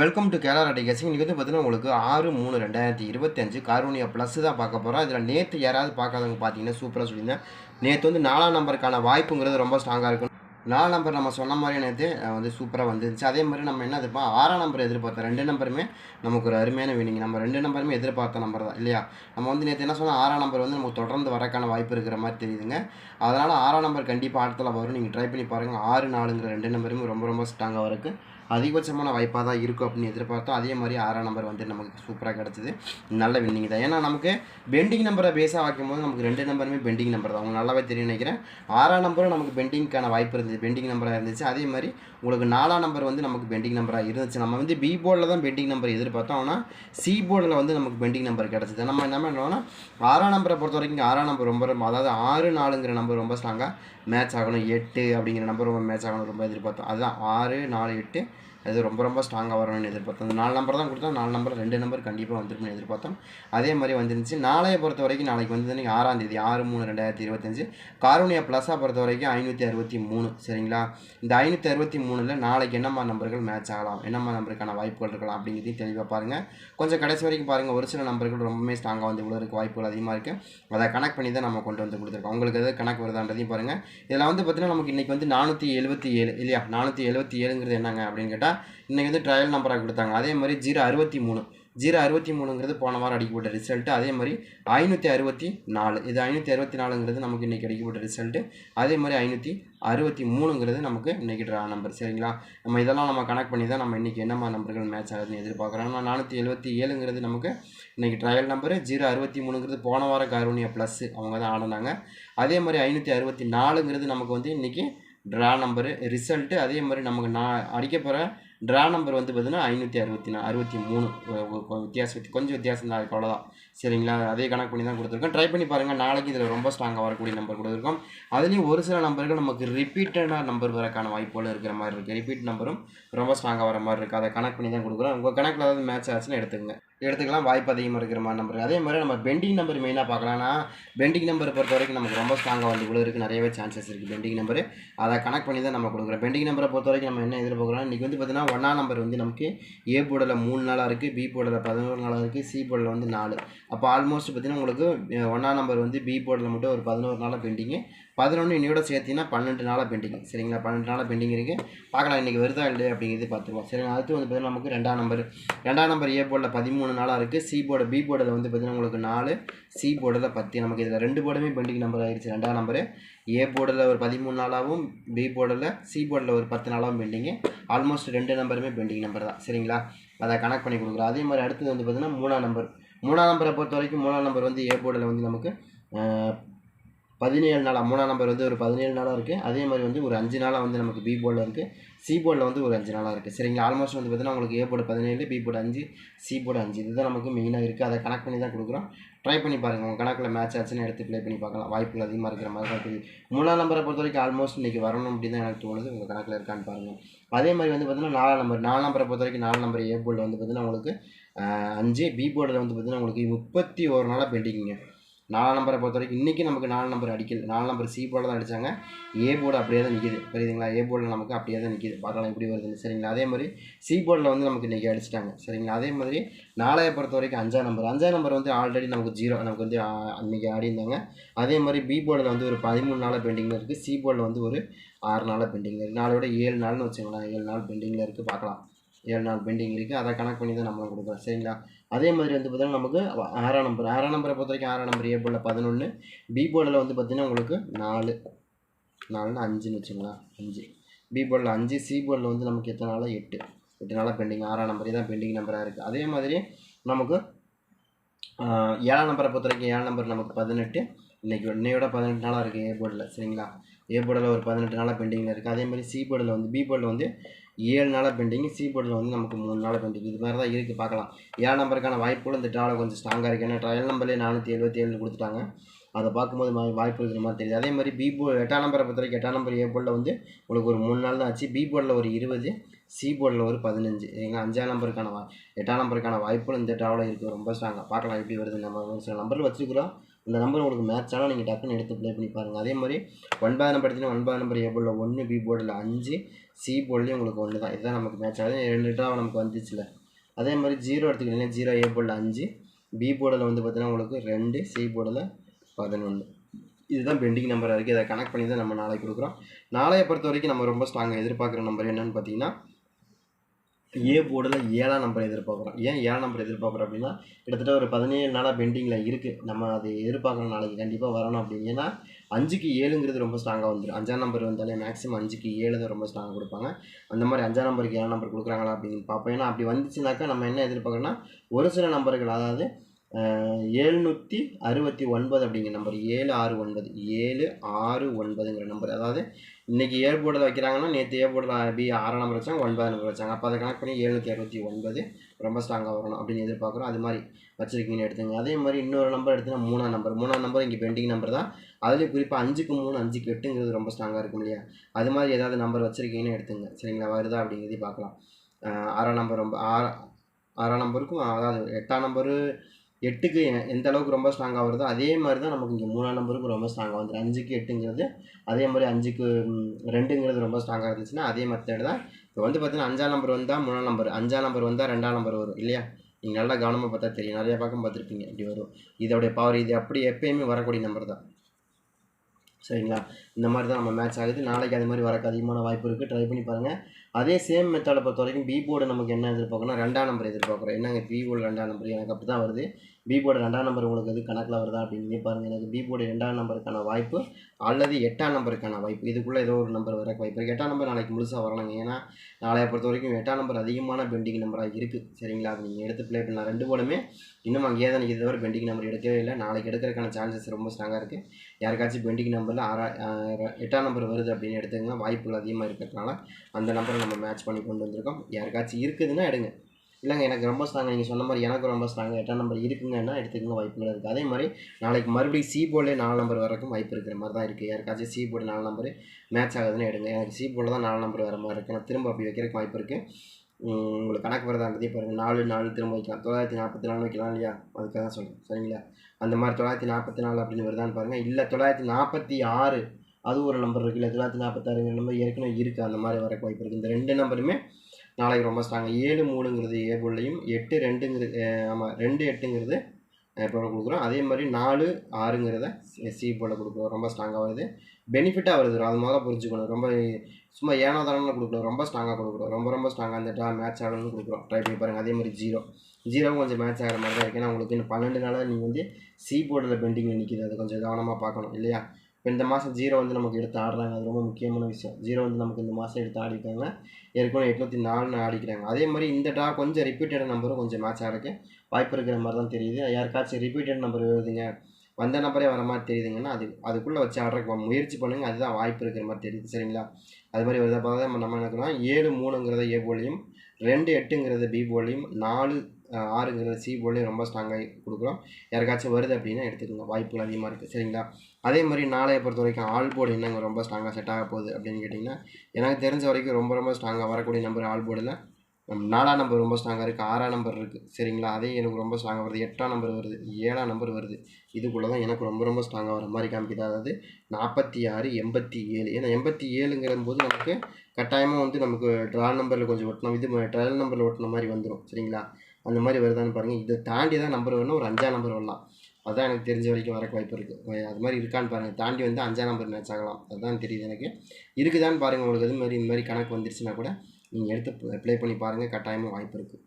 Welcome to Kerala lottery guessing இன்றைக்கி வந்து பார்த்தீங்கன்னா உங்களுக்கு ஆறு மூணு ரெண்டாயிரத்தி இருபத்தஞ்சு கார்வனியா ப்ளஸ் தான் பார்க்க போகிறோம் இதில் நேற்று யாராவது பார்க்காதவங்க பார்த்தீங்கன்னா சூப்பராக சொல்லியிருந்தேன் நேற்று வந்து நாலாம் நம்பருக்கான வாய்ப்புங்கிறது ரொம்ப ஸ்ட்ராங்காக இருக்கும் நாலாம் நம்பர் நம்ம சொன்ன மாதிரி நேற்று வந்து சூப்பராக வந்துருந்துச்சு. அதே மாதிரி நம்ம என்ன எதிர்ப்போம்? ஆறாம் நம்பர் எதிர்பார்த்தோம் ரெண்டு நம்பருமே நமக்கு ஒரு அருமையான வினிங் நம்ம ரெண்டு நம்பருமே எதிர்பார்த்த நம்பர் தான் இல்லையா? நம்ம வந்து நேற்று என்ன சொன்னால் ஆறாம் நம்பர் வந்து நமக்கு தொடர்ந்து வரக்கான வாய்ப்பு இருக்கிற மாதிரி தெரியுதுங்க. அதனால் ஆறாம் நம்பர் கண்டிப்பாக ஆட்டத்தில் வரும். நீங்கள் ட்ரை பண்ணி பாருங்கள் ஆறு நாலுங்கிற ரெண்டு நம்பருமே ரொம்ப ரொம்ப ஸ்ட்ராங்காக இருக்குது அதிகபட்சமான வாய்ப்பாக தான் இருக்கும் அப்படின்னு எதிர்பார்த்தோம். அதே மாதிரி ஆறாம் நம்பர் வந்து நமக்கு சூப்பராக கிடச்சிது. நல்ல வின்னிங் தான். ஏன்னா நமக்கு பெண்டிங் நம்பரை பேஸாக வைக்கும்போது நமக்கு ரெண்டு நம்பருமே பெண்டிங் நம்பர் தான். உங்களுக்கு நல்லாவே தெரியும் நினைக்கிறேன். ஆறாம் நம்பரும் நமக்கு பெண்டிங்க்கான வாய்ப்பு இருந்துச்சு பெண்டிங் நம்பராக இருந்துச்சு. அதே மாதிரி உங்களுக்கு நாலாம் நம்பர் வந்து நமக்கு பெண்டிங் நம்பராக இருந்துச்சு. நம்ம வந்து பி போர்டில் தான் பெண்டிங் நம்பர் எதிர்பார்த்தோம். ஆனால் சி போர்டில் வந்து நமக்கு பெண்டிங் நம்பர் கிடச்சிது. நம்ம என்ன பண்ணோம்னா ஆறாம் நம்பரை பொறுத்த வரைக்கும் ஆறாம் நம்பர் ரொம்ப ரொம்ப அதாவது ஆறு நாலுங்கிற நம்பர் ரொம்ப ஸ்ட்ராங்காக மேட்ச் ஆகணும். எட்டு அப்படிங்கிற நம்பர் ரொம்ப மேட்ச் ஆகணும். ரொம்ப எதிர்பார்த்தோம். அதுதான் ஆறு நாலு எட்டு அது ரொம்ப ரொம்ப ஸ்ட்ராங்காக வரணும்னு எதிர்பார்த்தோம். அந்த நாலு நம்பர் தான் கொடுத்தோம் நாலு நம்பர் ரெண்டு நம்பர் கண்டிப்பாக வந்துருக்குன்னு எதிர்பார்த்தோம். அதே மாதிரி வந்துருந்துச்சு. நாளைய பொறுத்த வரைக்கும் நாளைக்கு வந்து நீங்கள் ஆறாம் தேதி ஆறு மூணு ரெண்டாயிரத்தி இருபத்தஞ்சு. காரூனியா ப்ளஸாக பொறுத்த வரைக்கும் ஐநூற்றி அறுபத்தி மூணு சரிங்களா? இந்த ஐநூற்றி அறுபத்தி மூணில் நாளைக்கு என்னம்மா நம்பர்கள் மேட்ச் ஆகலாம்? என்னம்மா நம்பருக்கான வாய்ப்புகள் இருக்கலாம்? அப்படிங்கிறதையும் தெளிவாக பாருங்கள் கொஞ்சம் கடைசி வரைக்கும் பாருங்கள் ஒரு சில நம்பர்கள் ரொம்பவே ஸ்ட்ராங்காக வந்து இவ்வளோ இருக்க. வாய்ப்புகள் அதிகமாக இருக்குது அதை கனெக்ட் பண்ணி தான் நம்ம கொண்டு வந்து கொடுத்துருக்கோம். உங்களுக்கு எதாவது கணக்கு வருதான்றதையும் பாருங்கள் இதில் வந்து பார்த்திங்கன்னா நமக்கு இன்றைக்கி வந்து நானூற்றி எழுபத்தி ஏழு இல்லையா? நானூற்றி எழுபத்தி ஏழுங்கிறது என்னங்க அப்படின்னு கேட்டால் இன்றைக்கி வந்து ட்ரையல் நம்பராக கொடுத்தாங்க. அதே மாதிரி ஜீரோ அறுபத்தி மூணு. ஜீரோ அறுபத்தி மூணுங்கிறது போன வாரம் அடிக்கப்பட்ட ரிசல்ட்டு அதே மாதிரி ஐநூற்றி அறுபத்தி நாலு. இது ஐநூற்றி அறுபத்தி நாலுங்கிறது நமக்கு இன்றைக்கி அடிக்கப்பட்ட ரிசல்ட்டு அதே மாதிரி ஐநூற்றி அறுபத்தி மூணுங்கிறது நமக்கு இன்றைக்கி ட்ரா நம்பர் சரிங்களா? நம்ம இதெல்லாம் நம்ம கனெக்ட் பண்ணி தான் நம்ம இன்றைக்கி என்னம்மா நம்பர்கள் மேட்ச் ஆகுதுன்னு எதிர்பார்க்குறோம். ஆனால் நானூற்றி எழுபத்தி ஏழுங்கிறது நமக்கு இன்றைக்கி ட்ரையல் நம்பரு ஜீரோ அறுபத்தி மூணுங்கிறது போன வாரம் கருணிய ப்ளஸ்ஸு அவங்க தான் ஆடினாங்க. அதே மாதிரி ஐநூற்றி அறுபத்தி நாலுங்கிறது நமக்கு வந்து இன்றைக்கி ட்ரா நம்பரு ரிசல்ட்டு அதே மாதிரி நமக்கு நான் அடிக்க போகிற ட்ரா நம்பர் வந்து பார்த்தீங்கன்னா ஐநூற்றி அறுபத்தி நா அறுபத்தி மூணு வித்தியாசம் கொஞ்சம் வித்தியாசம் தான் இருக்கு அவ்வளோதான் சரிங்களா? அதே கணக்கு பண்ணி தான் கொடுத்துருக்கோம். ட்ரை பண்ணி பாருங்கள் நாளைக்கு இதில் ரொம்ப ஸ்ட்ராங்காக வரக்கூடிய நம்பர் கொடுத்துருக்கோம். அதுலேயும் ஒரு சில நம்பர்கள் நமக்கு ரிப்பீட்டடாக நம்பர் வரக்கான வாய்ப்புகள் இருக்கிற மாதிரி இருக்குது ரிப்பீட் நம்பரும் ரொம்ப ஸ்ட்ராங்காக வர மாதிரி இருக்குது அதை கணக்கு பண்ணி தான் கொடுக்குறோம். உங்கள் கணக்கில் ஏதாவது மேட்ச் ஆச்சுன்னா எடுத்துக்கங்க. எடுத்துக்கலாம். வாய்ப்பு அதிகமாக இருக்கிற மாதிரி நம்பர் அதே மாதிரி நம்ம பெண்டிங் நம்பர் மெயினாக பார்க்கலாம்னா பெண்டிங் நம்பரை பொறுத்த வரைக்கும் நமக்கு ரொம்ப ஸ்ட்ராங்காக வந்து இவ்வளோ இருக்குது நிறையவே சான்சஸ் இருக்குது பெண்டிங் நம்பர் அதை கனெக்ட் பண்ணி தான் நம்ம கொடுக்குறோம். பெண்டிங் நம்பரை பொறுத்த வரைக்கும் நம்ம என்ன எதிர்பார்க்குறோம் இன்றைக்கி வந்து பார்த்தீங்கன்னா ஒன்றாம் நம்பர் வந்து நமக்கு ஏ போர்டில் மூணு நாளாக இருக்குது பி போர்டில் பதினோரு நாளாக இருக்குது சி போர்டில் வந்து நாலு. அப்போ ஆல்மோஸ்ட் பார்த்தீங்கன்னா உங்களுக்கு ஒன்றாம் நம்பர் வந்து பி போர்டில் மட்டும் ஒரு பதினோரு நாளாக பெண்டிங்கு பதினொன்று இன்னையோட சேர்த்திங்கன்னா பன்னெண்டு நாளாக பெண்டிங் சரிங்களா? பன்னெண்டு நாளாக பெண்டிங் இருக்குது பார்க்கலாம் இன்றைக்கி வருதா இல்லை அப்படிங்கிறது பார்த்துருவோம். சரிங்களா அடுத்து வந்து பார்த்தீங்கன்னா நமக்கு ரெண்டாம் நம்பர் ரெண்டாம் நம்பர் ஏ போர்டில் பதிமூணு நாளாக இருக்குது சி போர்டு பி போர்டில் வந்து பார்த்தீங்கன்னா உங்களுக்கு நாலு. சி போர்டில் பத்து. நமக்கு இதில் ரெண்டு போர்டுமே பெண்டிங் நம்பர் ஆயிடுச்சு ரெண்டாம் நம்பரு ஏ போர்டில் ஒரு பதிமூணு நாளாகவும் பி போர்டில் சி போர்டில் ஒரு பத்து நாளாகவும் பெண்டிங்கு ஆல்மோஸ்ட் ரெண்டு நம்பருமே பெண்டிங் நம்பர் தான். சரிங்களா? அதை கனெக்ட் பண்ணி கொடுக்குறோம். அதே மாதிரி அடுத்தது வந்து பார்த்தீங்கன்னா மூணாம் நம்பர் மூணாம் நம்பரை பொறுத்த வரைக்கும் மூணாம் நம்பர் வந்து ஏ போர்டில் வந்து நமக்கு பதினேழு நாளாக மூணாம் நம்பர் வந்து ஒரு பதினேழு நாளாக இருக்குது அதே மாதிரி வந்து ஒரு அஞ்சு நாளாக வந்து நமக்கு பி போர்டில் இருக்குது சி போர்டில் வந்து ஒரு அஞ்சு நாளாக இருக்குது சரிங்களா ஆல்மோஸ்ட் வந்து பார்த்தீங்கன்னா உங்களுக்கு ஏ போர்டு பதினேழு பி போர்டு அஞ்சு சி போர்டு அஞ்சு. இதுதான் நமக்கு மெயினாக இருக்குது அதை கனெக்ட் பண்ணி தான் கொடுக்குறோம். ட்ரை பண்ணி பாருங்கள் உங்கள் கணக்கில் மேட்ச் ஆச்சுன்னு எடுத்து ப்ளே பண்ணி பார்க்கலாம். வாய்ப்புகள் அதிகமாக இருக்கிற மாதிரி தான் இருக்குது மூணாம் நம்பரை பொறுத்த வரைக்கும் ஆல்மோஸ்ட் இன்றைக்கி வரணும் அப்படின்னு தான் எனக்கு தோணுது. உங்கள் கணக்கில் இருக்கான்னு பாருங்கள் அதே மாதிரி வந்து பார்த்தீங்கன்னா நாலாம் நம்பர் நாலாம் நம்பரை பொறுத்த வரைக்கும் நாலு நம்பர் ஏ போர்டில் வந்து பார்த்தீங்கன்னா உங்களுக்கு அஞ்சு பி போர்டில் வந்து பார்த்தீங்கன்னா உங்களுக்கு முப்பத்தி ஒரு நாளாக பெண்டிங்க நாலு நம்பரை பொறுத்த வரைக்கும் இன்றைக்கி நமக்கு நாலு நம்பர் அடிக்கல. நாலு நம்பர் சி போர்டில் தான் அடித்தாங்க ஏ போர்டு அப்படியே தான் நிற்கிது புரியுதுங்களா? ஏ போர்டில் நமக்கு அப்படியே தான் நிற்கிது பார்க்கலாம் எப்படி வருதுன்னு. சரிங்களா? அதே மாதிரி சி போர்டில் வந்து நமக்கு இன்றைக்கி அடிச்சிட்டாங்க. சரிங்களா? அதே மாதிரி நாளைய பொறுத்த வரைக்கும் அஞ்சாம் நம்பர் அஞ்சாம் நம்பர் வந்து ஆல்ரெடி நமக்கு ஜீரோ நமக்கு வந்து அன்றைக்கி அன்னைக்கு ஆடி இருந்தாங்க அதே மாதிரி பி போர்டில் வந்து ஒரு பதிமூணு நாளாக பெண்டிங்கில் இருக்குது சி போர்டில் வந்து ஒரு ஆறு நாளாக பெண்டிங்கில் இருக்குது நாளோட ஏழு நாள்னு வச்சுங்களேன் ஏழு நாள் பெண்டிங்கில் இருக்குது பார்க்கலாம். ஏழு நாள் பெண்டிங் இருக்குது அதை கணக்கு பண்ணி தான் நம்மளும் கொடுக்குறோம். சரிங்களா? அதே மாதிரி வந்து பார்த்தீங்கன்னா நமக்கு ஆறாம் நம்பர் ஆறாம் நம்பரை பொறுத்த வரைக்கும் ஆறாம் நம்பர் ஏ போர்டில் பதினொன்று பி போர்டில் வந்து பார்த்திங்கன்னா உங்களுக்கு நாலு. நாலுன்னு அஞ்சுன்னு வச்சுங்களேன் அஞ்சு. பி போர்டில் அஞ்சு சி போர்டில் வந்து நமக்கு எத்தனை நாளாக எட்டு. எட்டு நாளாக பெண்டிங் ஆறாம் நம்பரே தான் பெண்டிங் நம்பராக இருக்குது அதே மாதிரி நமக்கு ஏழாம் நம்பரை பொறுத்த வரைக்கும் ஏழாம் நம்பர் நமக்கு பதினெட்டு. இன்றைக்கி இன்னையோட பதினெட்டு நாளாக இருக்குது ஏ போர்டில் சரிங்களா? ஏ போர்டில் ஒரு பதினெட்டு நாளாக பெண்டிங்கில் இருக்குது அதே மாதிரி சி போர்டில் வந்து பி போர்டில் வந்து ஏழு நாளாக பெண்டிங் சி போர்டில் வந்து நமக்கு மூணு நாளாக பெண்டிங். இது மாதிரி தான் இருக்குது பார்க்கலாம். ஏழு நம்பருக்கான வாய்ப்புகளும் இந்த ட்ராவில் கொஞ்சம் ஸ்ட்ராங்காக இருக்குது ஏன்னா ட்ரையல் நம்பர்லேயே நானூற்றி எழுபத்தி ஏழு கொடுத்துட்டாங்க. அதை பார்க்கும்போது வாய்ப்பு இருக்கிற மாதிரி தெரியுது. அதே மாதிரி பி போர்டு எட்டாம் நம்பரை பொறுத்த வரைக்கும் எட்டாம் நம்பர் ஏ போர்டில் வந்து உங்களுக்கு ஒரு மூணு நாள் தான் ஆச்சு. பி போர்டில் ஒரு இருபது சி போர்டில் ஒரு பதினஞ்சு. எங்கள் அஞ்சாம் நம்பருக்கான வா எட்டாம் நம்பருக்கான வாய்ப்புகள் இந்த ட்ராவில் இருக்குது ரொம்ப ஸ்ட்ராங்காக பார்க்கலாம் எப்படி வருது நம்ம ஒரு சில நம்பர் வச்சுருக்கிறோம். இந்த நம்பர் உங்களுக்கு மேட்ச் ஆனால் நீங்கள் டக்குன்னு எடுத்து ப்ளே பண்ணி பாருங்கள் அதே மாதிரி ஒன்பது நம்பர் எடுத்தீங்கன்னா ஒன்பது நம்பர் ஏ போர்டில் ஒன்று பி போர்டில் அஞ்சு சி போர்ட்லேயும் உங்களுக்கு ஒன்று தான் இதுதான் நமக்கு மேட்ச் ஆகுது ரெண்டு ட்ரா நமக்கு வந்துச்சுல அதே மாதிரி ஜீரோ எடுத்துக்கிட்டிங்கன்னா ஜீரோ ஏ போர்டில் அஞ்சு பி போர்டில் வந்து பார்த்தீங்கன்னா உங்களுக்கு ரெண்டு சி போர்டில் பதினொன்று இதுதான் பெண்டிங் நம்பராக இருக்குது இதை கனெக்ட் பண்ணி தான் நம்ம நாளைக்கு கொடுக்குறோம். நாளையை பொறுத்த வரைக்கும் நம்ம ரொம்ப ஸ்ட்ராங்காக எதிர்பார்க்குற நம்பர் என்னென்னு பார்த்தீங்கன்னா ஏ போர்டில் ஏழாம் நம்பர் எதிர்பார்க்குறோம். ஏன் ஏழாம் நம்பர் எதிர்பார்க்குறோம் அப்படின்னா கிட்டத்தட்ட ஒரு பதினேழு நாளாக பெண்டிங்கில் இருக்குது நம்ம அதை எதிர்பார்க்குறோம் நாளைக்கு கண்டிப்பாக வரணும் அப்படின்னு. ஏன்னா அஞ்சுக்கு ஏழுங்கிறது ரொம்ப ஸ்ட்ராங்காக வந்துடும் அஞ்சாம் நம்பர் வந்தாலே மேக்ஸிமம் அஞ்சுக்கு ஏழு தான் ரொம்ப ஸ்ட்ராங்காக கொடுப்பாங்க. அந்த மாதிரி அஞ்சாம் நம்பருக்கு ஏழாம் நம்பர் கொடுக்குறாங்களா அப்படின்னு பார்ப்போம். ஏன்னா அப்படி வந்துச்சுனாக்கா நம்ம என்ன எதிர்பார்க்குறோன்னா ஒரு சில நம்பர்கள் அதாவது எழுநூற்றி அறுபத்தி ஒன்பது அப்படிங்கிற நம்பர் ஏழு ஆறு ஒன்பது ஏழு ஆறு ஒன்பதுங்கிற நம்பர் அதாவது இன்றைக்கி ஏ போர்டில் வைக்கிறாங்கன்னா நேற்று ஏ போர்டில் பி ஆறாம் நம்பர் வச்சாங்க ஒன்பதாம் நம்பர் வச்சாங்க. அப்போ அதை கணக்கு பண்ணி எழுநூற்றி அறுபத்தி ஒன்பது ரொம்ப ஸ்ட்ராங்காக வரணும் அப்படின்னு எதிர்பார்க்குறோம். அது மாதிரி வச்சுருக்கீங்கன்னு எடுத்துங்க. அதே மாதிரி இன்னொரு நம்பர் எடுத்துனா மூணாம் நம்பர் மூணாம் நம்பர் இங்கே பெண்டிங் நம்பர் தான். அதுலேயும் குறிப்பாக அஞ்சுக்கு மூணு அஞ்சுக்கு எட்டுங்கிறது ரொம்ப ஸ்ட்ராங்காக இருக்கும் இல்லையா? அது மாதிரி ஏதாவது நம்பர் வச்சுருக்கீங்கன்னு எடுத்துங்க. சரிங்களா? வருதா அப்படிங்கிறதையும் பார்க்கலாம் ஆறாம் நம்பர் ரொம்ப ஆறு ஆறாம் நம்பருக்கும் அதாவது எட்டாம் நம்பரு எட்டுக்கு எந்த அளவுக்கு ரொம்ப ஸ்ட்ராங்காக வருதோ அதே மாதிரி தான் நமக்கு இங்கே மூணாம் நம்பருக்கும் ரொம்ப ஸ்ட்ராங்காக வந்துடும் அஞ்சுக்கு எட்டுங்கிறது அதே மாதிரி அஞ்சுக்கு ரெண்டுங்கிறது ரொம்ப ஸ்ட்ராங்காக இருந்துச்சுன்னா அதே மெத்தட் தான் இப்போ வந்து பார்த்தீங்கன்னா அஞ்சாம் நம்பர் வந்தால் மூணாம் நம்பர் அஞ்சாம் நம்பர் வந்தால் ரெண்டாம் நம்பர் வரும் இல்லையா? நீங்கள் நல்லா கவனமாக பார்த்தா தெரியும். நிறைய பக்கம் பார்த்துருப்பீங்க இப்படி வரும். இதோடைய பவர் இது அப்படி எப்பயுமே வரக்கூடிய நம்பர் தான். சரிங்களா? இந்த மாதிரி தான் நம்ம மேட்ச் ஆகுது. நாளைக்கு அது மாதிரி வரக்கு அதிகமான வாய்ப்பு இருக்குது ட்ரை பண்ணி பாருங்கள் அதே சேம் மெத்தடை பொறுத்த வரைக்கும் பி போர்டு நமக்கு என்ன எதிர்பார்க்கணும் ரெண்டாம் நம்பர் எதிர்பார்க்குறோம். என்னங்க பி போர்டு ரெண்டாம் நம்பர் எனக்கு அப்படி தான் வருது. பி போர்டு ரெண்டாம் நம்பர் உங்களுக்கு எது கணக்கில் வருதா அப்படின்னு பாருங்கள் எனக்கு பி போர்டு ரெண்டாம் நம்பருக்கான வாய்ப்பு அல்லது எட்டாம் நம்பருக்கான வாய்ப்பு. இதுக்குள்ளே ஏதோ ஒரு நம்பர் வர வாய்ப்பு இருக்குது எட்டாம் நம்பர் நாளைக்கு முழுசாக வரணும் ஏன்னா நாளைய பொறுத்த வரைக்கும் எட்டாம் நம்பர் அதிகமான பெண்டிங் நம்பராக இருக்குது சரிங்களா? அது நீங்கள் எடுத்து ப்ளே பண்ணலாம். ரெண்டு போர்டுமே இன்னும் அங்கேயே தான் எனக்கு தவிர பெண்டிங் நம்பர் எடுக்கவே இல்லை. நாளைக்கு எடுக்கிறதுக்கான சான்சஸ் ரொம்ப ஸ்ட்ராங்காக இருக்குது யாருக்காச்சும் பெண்டிங் நம்பரில் ஆறா எட்டாம் நம்பர் வருது அப்படின்னு எடுத்துங்க வாய்ப்புகள் அதிகமாக இருக்கிறதுனால அந்த நம்பர் நம்ம மேட்ச் பண்ணி கொண்டு வந்திருக்கோம். யாருக்காச்சும் இருக்குதுன்னா எடுங்க. இல்லைங்க எனக்கு ரொம்ப ஸ்ட்ராங் நீங்கள் சொன்ன மாதிரி எனக்கு ரொம்ப ஸ்ட்ராங் எட்டாம் நம்பர் இருக்குங்கன்னா எடுத்துக்கங்க வாய்ப்புகள் இருக்குது அதே மாதிரி நாளைக்கு மறுபடியும் சி போர்டில் நாலு நம்பர் வரைக்கும் வாய்ப்பு இருக்கிற மாதிரி தான் இருக்குது யாருக்காச்சும் சி போர்டு நாலு நம்பர் மேட்ச் ஆகுதுன்னு எடுங்க. எனக்கு சி போர்டில் தான் நாலு நம்பர் வர மாதிரி இருக்குது நான் திரும்ப அப்படி வைக்கிறதுக்கு வாய்ப்பு இருக்குது உங்களுக்கு கணக்கு வரதாங்கிறதே பாருங்கள் நாலு நாலு திரும்ப வைக்கலாம். தொள்ளாயிரத்தி நாற்பத்தி நாலு வைக்கலாம் இல்லையா? அதுக்காக தான் சொல்கிறேன் சரிங்களா? அந்த மாதிரி தொள்ளாயிரத்தி நாற்பத்தி நாலு அப்படின்னு வருதான்னு பாருங்கள் இல்லை தொள்ளாயிரத்தி நாற்பத்தி ஆறு அது ஒரு நம்பர் இருக்குது இல்லை தொள்ளாயிரத்தி நாற்பத்தாறுங்கிற நம்பர் ஏற்கனவே இருக்குது அந்த மாதிரி வரக்கு வாய்ப்பு இருக்குது இந்த ரெண்டு நம்பருமே நாளைக்கு ரொம்ப ஸ்ட்ராங் ஏழு மூணுங்கிறது ஏபுள்ளையும் எட்டு ரெண்டுங்கிறது ஆமாம் ரெண்டு எட்டுங்கிறது இப்போ கொடுக்குறோம். அதே மாதிரி நாலு ஆறுங்கிறத சி போட கொடுக்குறோம். ரொம்ப ஸ்ட்ராங்காக வருது. பெனிஃபிட்டாக வருது. அது முதல்ல புரிஞ்சுக்கணும். ரொம்ப சும்மா ஏனோ தானே கொடுக்குறோம். ரொம்ப ஸ்ட்ராங்காக கொடுக்குறோம். ரொம்ப ரொம்ப ஸ்ட்ராங்காக அந்த டா மேட்ச் ஆகணும்னு கொடுக்குறோம். ட்ரை பண்ணி பாருங்கள் அதே மாதிரி ஜீரோ ஜீரோவும் கொஞ்சம் மேட்ச் ஆகிற மாதிரி தான் இருக்குது ஏன்னா உங்களுக்கு இன்னும் பன்னெண்டு நாளாக நீங்கள் வந்து சி போர்டில் பெண்டிங்கில் நிற்கிது அது கொஞ்சம் கவனமாக பார்க்கணும். இல்லையா? இந்த மாதம் ஜீரோ வந்து நமக்கு எடுத்து ஆடுறாங்க. அது ரொம்ப முக்கியமான விஷயம். ஜீரோ வந்து நமக்கு இந்த மாதம் எடுத்து ஆடிக்கிறாங்க ஏற்கனவே எட்நூற்றி நாலுன்னு ஆடிக்கிறாங்க. அதே மாதிரி இந்த டா கொஞ்சம் ரிப்பீட்டட் நம்பரும் கொஞ்சம் மேட்ச் ஆகிறதுக்கு வாய்ப்பு இருக்கிற மாதிரி தான் தெரியுது. யாருக்காச்சும் ரிப்பீட்டட் நம்பர் வருதுங்க வந்த நம்பரே வர மாதிரி தெரியுதுங்கன்னா அது அதுக்குள்ளே வச்சு ஆடுறக்கு முயற்சி பண்ணுங்கள் அதுதான் வாய்ப்பு இருக்கிற மாதிரி தெரியுது. சரிங்களா? அது மாதிரி வருது பார்த்தா நம்ம நம்ம என்ன ஏழு மூணுங்கிறத ஏ போலியும் ரெண்டு எட்டுங்கிறத பி போலியும் நாலு ஆறுங்கிறது ஆறுங்கிறத சி போலியும் ரொம்ப ஸ்ட்ராங்காக கொடுக்குறோம். யாருக்காச்சும் வருது அப்படின்னா எடுத்துக்கோங்க. வாய்ப்புகள் அதிகமாக இருக்குது சரிங்களா? அதே மாதிரி நாளைய பொறுத்த வரைக்கும் ஆல் போர்டு என்னங்க ரொம்ப ஸ்ட்ராங்காக செட் ஆக போகுது அப்படின்னு கேட்டிங்கன்னா எனக்கு தெரிஞ்ச வரைக்கும் ரொம்ப ரொம்ப ஸ்ட்ராங்காக வரக்கூடிய நம்பர் ஆல் போர்டில் நாலாம் நம்பர் ரொம்ப ஸ்ட்ராங்காக இருக்குது ஆறாம் நம்பர் இருக்குது சரிங்களா? அதே எனக்கு ரொம்ப ஸ்ட்ராங்காக வருது. எட்டாம் நம்பர் வருது. ஏழாம் நம்பர் வருது. இதுக்குள்ளே தான் எனக்கு ரொம்ப ரொம்ப ஸ்ட்ராங்காக வர மாதிரி காமிக்குது. அதாவது நாற்பத்தி ஆறு எண்பத்தி ஏழு ஏன்னா எண்பத்தி ஏழுங்கிற போது நமக்கு கட்டாயமாக வந்து நமக்கு ட்ரா நம்பரில் கொஞ்சம் ஒட்டணும் இது ட்ரையல் நம்பரில் ஒட்டின மாதிரி வந்துடும் சரிங்களா? அந்த மாதிரி வருதான்னு பாருங்கள் இதை தாண்டி தான் நம்பர் வேணும் ஒரு அஞ்சாம் நம்பர் வரலாம். அதுதான் எனக்கு தெரிஞ்ச வரைக்கும் வரக்கு வாய்ப்பு இருக்குது அது மாதிரி இருக்கான்னு பாருங்கள் தாண்டி வந்து அஞ்சாம் நம்பர் மேட்ச் ஆகலாம். அதுதான் தெரியுது எனக்கு. இருக்குதான்னு பாருங்கள் உங்களுக்கு. இது மாதிரி இந்த மாதிரி கணக்கு வந்துருச்சுன்னா கூட நீங்கள் எடுத்து ப்ளே பண்ணி பாருங்கள் கட்டாயமாக வாய்ப்பு இருக்குது